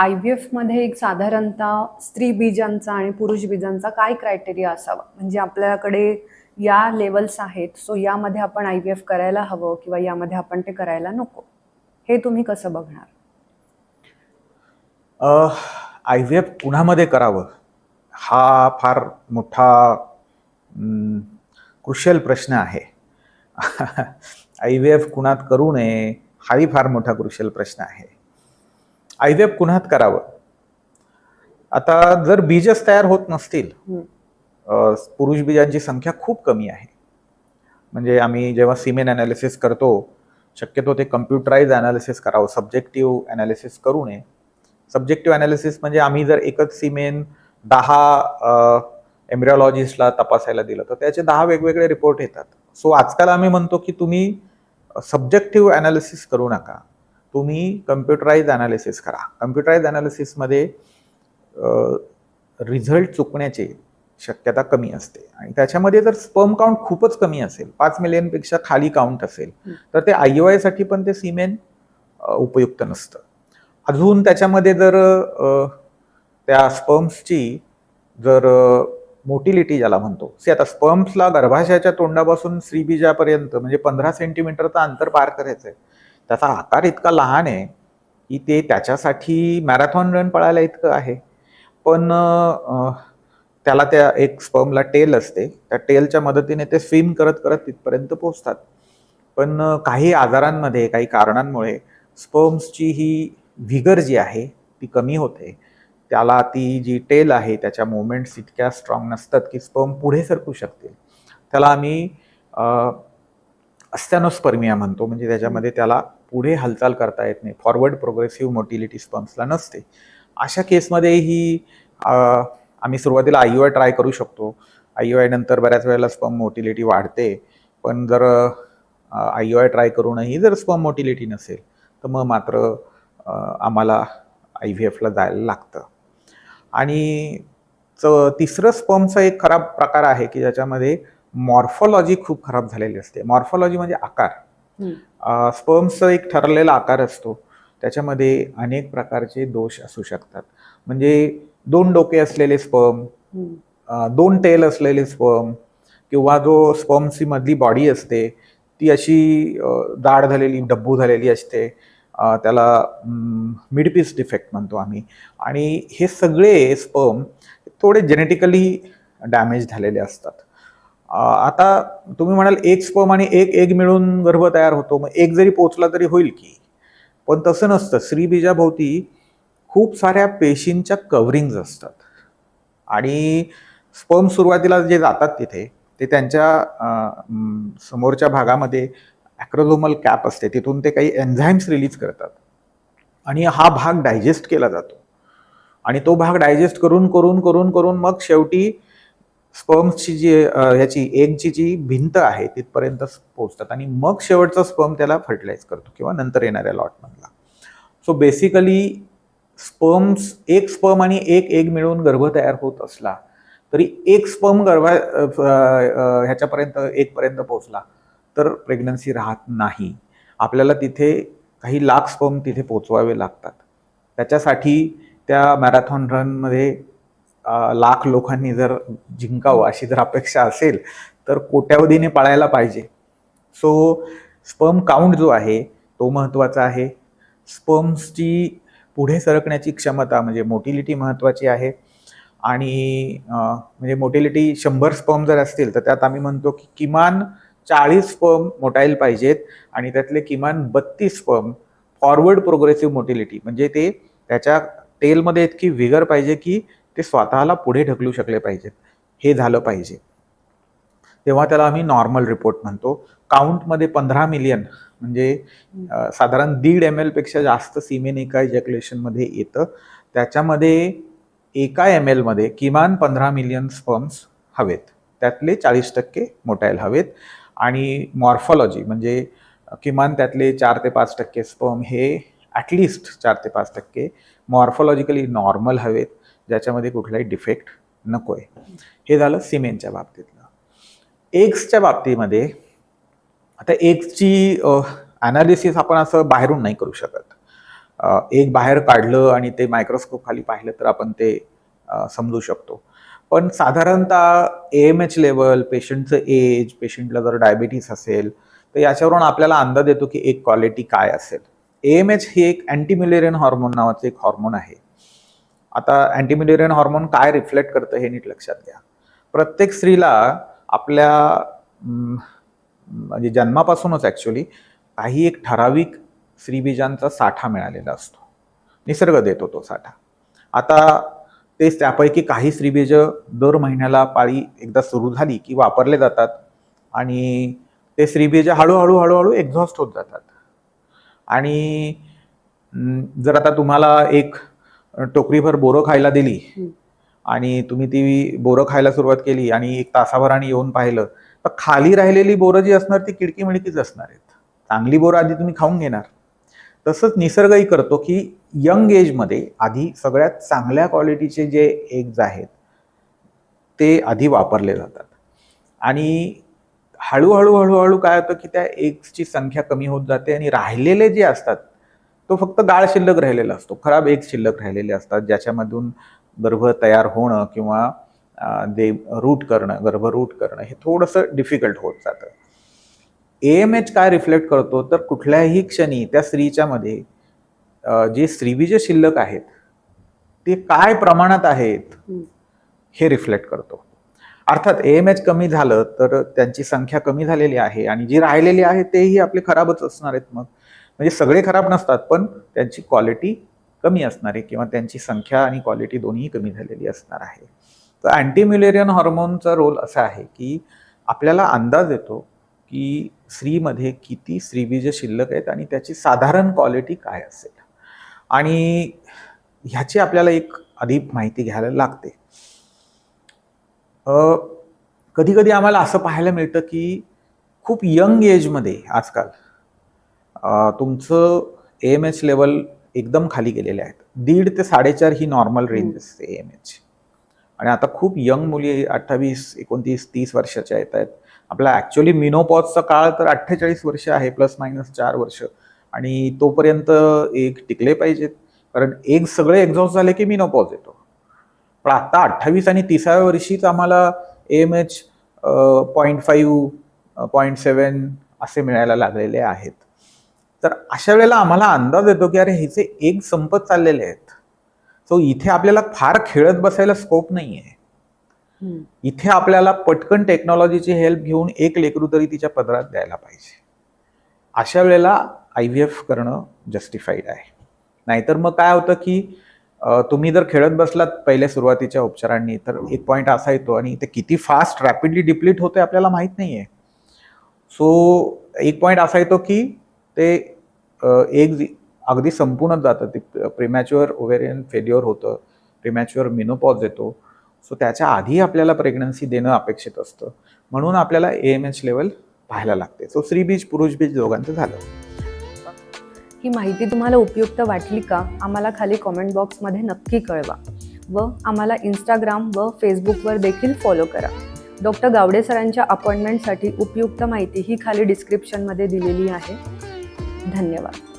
I V एफमध्ये एक साधारणतः स्त्री बीजांचा आणि पुरुष बीजांचा काय क्रायटेरिया असावा? म्हणजे आपल्याकडे या लेवल्स आहेत सो यामध्ये आपण आय व्ही एफ करायला हवं किंवा यामध्ये आपण ते करायला नको? हे तुम्ही कसं बघणार? आय व्ही एफ कुणामध्ये करावं? हा फार मोठा क्रुशल प्रश्न आहे. आय व्ही एफ कुणात करू नये हाही फार मोठा क्रुशल प्रश्न आहे. आय व्ही एफ कुणात करावं. आता जर बीजच तयार होत नसतील पुरुष बीजांची संख्या खूप कमी आहे. म्हणजे आम्ही जेव्हा सिमेन अनालिसिस करतो शक्यतो ते कम्प्युटराईज अनालिसिस करावं सब्जेक्टिव्ह अनालिसिस करू नये. सब्जेक्टिव्ह अनालिसिस म्हणजे आम्ही जर एकच सिमेन दहा एम्ब्रिओलॉजिस्टला तपासायला दिलं तर त्याचे दहा वेगवेगळे रिपोर्ट येतात. सो आजकाल आम्ही म्हणतो की तुम्ही सब्जेक्टिव्ह अनालिसिस करू नका. तुम्ही कम्प्युटराईज अनालिसिस करा. कम्प्युटराईज अनालिसिसमध्ये रिझल्ट चुकण्याची शक्यता कमी असते. आणि त्याच्यामध्ये जर स्पर्म काउंट खूपच कमी असेल पाच मिलियनपेक्षा खाली काउंट असेल. तर ते आयसाठी पण ते सिमेन उपयुक्त नसतं. अजून त्याच्यामध्ये जर त्या स्पर्म्सची जर मोटिलिटी ज्याला म्हणतो सी आता स्पर्म्सला गर्भाशयाच्या तोंडापासून श्रीबीजापर्यंत म्हणजे पंधरा सेंटीमीटरचं अंतर पार करायचं आहे त्याचा आकार इतका लहान आहे की ते त्याच्यासाठी मॅरेथॉन रन पळायला इतकं आहे. पण त्याला त्या एक स्पर्मला टेल असते. त्या टेलच्या मदतीने ते स्विम करत करत तिथपर्यंत पोहोचतात. पण काही आजारांमध्ये काही कारणांमुळे स्पर्म्सची ही व्हिगर जी आहे ती कमी होते. त्याला ती जी टेल आहे त्याच्या मुवमेंट्स इतक्या स्ट्रॉंग नसतात की स्पर्म पुढे सरकू शकतील. त्याला आम्ही अस्त्यानोस्पर्मिया म्हणतो. म्हणजे त्याच्यामध्ये त्याला पुढे हालचाल करता येत नाही. फॉरवर्ड प्रोग्रेसिव्ह मोटिलिटी स्पम्सला नसते. अशा केसमध्ये ही आम्ही सुरुवातीला आय यू आय ट्राय करू शकतो. आय यू आय नंतर बऱ्याच वेळेला स्पम मोटिलिटी वाढते. पण जर आय यू आय ट्राय करूनही जर स्पम मोटिलिटी नसेल तर मग मात्र आम्हाला आय व्ही एफला जायला लागतं. आणि च तिसरं स्पमचा एक खराब प्रकार आहे की ज्याच्यामध्ये मॉर्फॉलॉजी खूप खराब झालेली असते. मॉर्फॉलॉजी म्हणजे आकार. स्पर्म्सचा एक ठरलेला आकार असतो. त्याच्यामध्ये अनेक प्रकारचे दोष असू शकतात. म्हणजे दोन डोके असलेले स्पर्म दोन टेल असलेले स्पर्म किंवा जो स्पर्मची मधली बॉडी असते ती अशी दाढ झालेली डब्बू झालेली असते. त्याला मिडपीस डिफेक्ट म्हणतो आम्ही. आणि हे सगळे स्पर्म थोडे जेनेटिकली डॅमेज झालेले असतात. आता तुम्ही म्हणाल एक स्पर्म आणि एक एग मिळून गर्भ तयार होतो मग एक जरी पोचला तरी होईल की? पण तसं नसतं. स्त्रीबीजाभोवती खूप साऱ्या पेशींच्या कव्हरिंग्ज असतात. आणि स्पर्म सुरुवातीला जे जातात तिथे ते त्यांच्या समोरच्या भागामध्ये ॲक्रोझोमल कॅप असते. तिथून ते काही एन्झाईम्स रिलीज करतात. आणि हा भाग डायजेस्ट केला जातो. आणि तो भाग डायजेस्ट करून करून करून करून मग शेवटी स्पर्म्सची जी ह्याची एगची जी भिंत आहे तिथपर्यंत पोहोचतात आणि मग शेवटचा स्पर्म त्याला फर्टिलाइज करतो किंवा नंतर येणाऱ्या लॉटमधला. सो बेसिकली स्पर्म्स एक स्पर्म आणि एक एग मिळून गर्भ तयार होत असला तरी एक स्पर्म गर्भा ह्याच्यापर्यंत एकपर्यंत पोहोचला तर प्रेग्नन्सी राहत नाही. आपल्याला तिथे काही लाख स्पर्म तिथे पोचवावे लागतात. त्याच्यासाठी त्या मॅरेथॉन रनमध्ये लाख लोकांनी जर जिंकावं अशी जर अपेक्षा असेल तर कोट्यावधीने पाळायला पाहिजे. सो स्पर्म काउंट जो आहे तो महत्त्वाचा आहे. स्पर्म्सची पुढे सरकण्याची क्षमता म्हणजे मोटिलिटी महत्त्वाची आहे. आणि म्हणजे मोटिलिटी शंभर स्पर्म जर असतील तर त्यात आम्ही म्हणतो की किमान चाळीस स्पर्म मोटाईल पाहिजेत आणि त्यातले किमान बत्तीस स्पर्म फॉरवर्ड प्रोग्रेसिव्ह मोटिलिटी म्हणजे ते त्याच्या टेलमध्ये इतकी विगर पाहिजे की ते स्वतःला पुढे ढकलू शकले पाहिजेत. हे झालं पाहिजे. तेव्हा त्याला आम्ही नॉर्मल रिपोर्ट म्हणतो. काउंटमध्ये पंधरा मिलियन म्हणजे साधारण दीड एम एलपेक्षा जास्त सिमेन एका इजॅक्युलेशनमध्ये येतं. त्याच्यामध्ये एका एम एलमध्ये किमान पंधरा मिलियन स्पर्म्स हवेत. त्यातले चाळीस टक्के मोटायल हवेत. आणि मॉर्फॉलॉजी म्हणजे किमान त्यातले चार ते पाच टक्के स्पर्म हे ॲटलिस्ट चार ते पाच टक्के मॉर्फॉलॉजिकली नॉर्मल हवेत ज्याच्यामध्ये कुठलाही डिफेक्ट नको आहे हे झालं सिमेंटच्या बाबतीतलं. एग्सच्या बाबतीमध्ये आता एग्सची ॲनालिसिस आपण असं बाहेरून नाही करू शकत. एक बाहेर काढलं आणि ते मायक्रोस्कोप खाली पाहिलं तर आपण ते समजू शकतो. पण साधारणतः ए एम एच लेवल पेशंटचं एज पेशंटला जर डायबिटीस असेल तर याच्यावरून आपल्याला अंदाज येतो की एक क्वालिटी काय असेल. ए एम एच ही एक अँटीम्युलेरियन हॉर्मोन नावाचं एक हॉर्मोन आहे. आता अँटीम्युलेरियन हॉर्मोन काय रिफ्लेक्ट करतं हे नीट लक्षात घ्या. प्रत्येक स्त्रीला आपल्या म्हणजे जन्मापासूनच ॲक्च्युली काही एक ठराविक स्त्रीबीजांचा साठा मिळालेला असतो. निसर्ग देतो तो साठा. आता तेच त्यापैकी काही स्त्रीबीज दर महिन्याला पाळी एकदा सुरू झाली की वापरले जातात आणि ते स्त्रीबीज हळूहळू हळूहळू एक्झॉस्ट होत जातात. आणि जर आता तुम्हाला एक टोकरीभर बोरं खायला दिली. आणि तुम्ही ती बोरं खायला सुरुवात केली आणि एक तासाभराने येऊन पाहिलं तर खाली राहिलेली बोरं जी असणार ती किडकी मिडकीच असणार आहेत. चांगली बोरं आधी तुम्ही खाऊन घेणार. तसंच निसर्गही करतो की यंग एजमध्ये आधी सगळ्यात चांगल्या क्वालिटीचे जे एग्ज आहेत ते आधी वापरले जातात. आणि हळूहळू हळूहळू काय होतं की त्या एग्सची संख्या कमी होत जाते आणि राहिलेले जे असतात तो फक्त गाळ शिल्लक राहिलेला असतो. खराब एग शिल्लक राहिलेले असतात ज्याच्यामधून गर्भ तयार होणं किंवा ते रूट करणं गर्भ रूट करणं हे थोडंसं डिफिकल्ट होत जातं. ए एम एच काय रिफ्लेक्ट करतो? तर कुठल्याही क्षणी त्या स्त्रीच्या मध्ये जे स्त्रीबीज शिल्लक आहेत ते काय प्रमाणात आहेत. हे रिफ्लेक्ट करतो. अर्थात ए एम एच कमी झालं तर त्यांची संख्या कमी झालेली आहे आणि जी राहिलेली आहे तेही आपले खराबच असणार आहेत मग. म्हणजे सगळे खराब नसतात पण त्यांची क्वालिटी कमी असणार आहे किंवा त्यांची संख्या आणि क्वालिटी दोन्ही कमी झालेली असणार आहे. तर अँटीम्युलेरियन हॉर्मोनचा रोल असा आहे की आपल्याला अंदाज येतो की स्त्रीमध्ये किती स्त्रीबीज शिल्लक आहेत आणि त्याची साधारण क्वालिटी काय असेल. आणि ह्याची आपल्याला एक अधिक माहिती घ्यायला लागते. कधी कधी आम्हाला असं पाहायला मिळतं की खूप यंग एजमध्ये आजकाल तुमचं ए एम एच लेवल एकदम खाली गेलेले आहेत. दीड ते साडेचार ही नॉर्मल रेंज असते एम एच आणि आता खूप यंग मुली अठ्ठावीस एकोणतीस तीस वर्षाच्या येत आहेत. आपला ॲक्च्युली मिनोपॉजचा काळ तर अठ्ठेचाळीस वर्ष आहे प्लस मायनस चार वर्ष. आणि तोपर्यंत एक टिकले पाहिजेत. कारण एक सगळे एक्झॉस्ट झाले की मिनोपॉज येतो. पण आता अठ्ठावीस आणि तिसाव्या वर्षीच आम्हाला M H point five point seven असे मिळायला लागलेले आहेत. तर अशा वेळेला आम्हाला अंदाज येतो की अरे ह्याचे एक संपत चाललेले आहेत. सो इथे आपल्याला फार खेळत बसायला स्कोप नाही आहे. इथे आपल्याला पटकन टेक्नॉलॉजीची हेल्प घेऊन एक लेकरू तरी तिच्या पदरात द्यायला पाहिजे. अशा वेळेला आय व्ही एफ करणं जस्टिफाईड आहे. नाहीतर मग काय होतं की तुम्ही जर खेळत बसलात पहिल्या सुरुवातीच्या उपचारांनी तर एक पॉईंट असा येतो आणि ते किती फास्ट रॅपिडली डिप्लीट होते आपल्याला माहीत नाही आहे सो एक पॉईंट असा येतो की ते एक अगदी संपूर्णच जातं. ते प्रिमॅच्युअर ओव्हेरियन फेल्युअर होतं प्रिमॅच्युअर मिनोपॉज येतो. सो त्याच्या आधी आपल्याला प्रेग्नन्सी देणं अपेक्षित असतं. म्हणून आपल्याला ए एम एच लेवल पाहायला लागते. सो स्त्री बीज पुरुष बीज दोघांचं झालं. ही माहिती तुम्हाला उपयुक्त वाटली का आम्हाला खाली कॉमेंट बॉक्समध्ये नक्की कळवा. व आम्हाला इंस्टाग्राम व फेसबुकवर देखील फॉलो करा. डॉक्टर गावडे सरांच्या अपॉइंटमेंटसाठी उपयुक्त माहिती ही खाली डिस्क्रिप्शनमध्ये दिलेली आहे. धन्यवाद.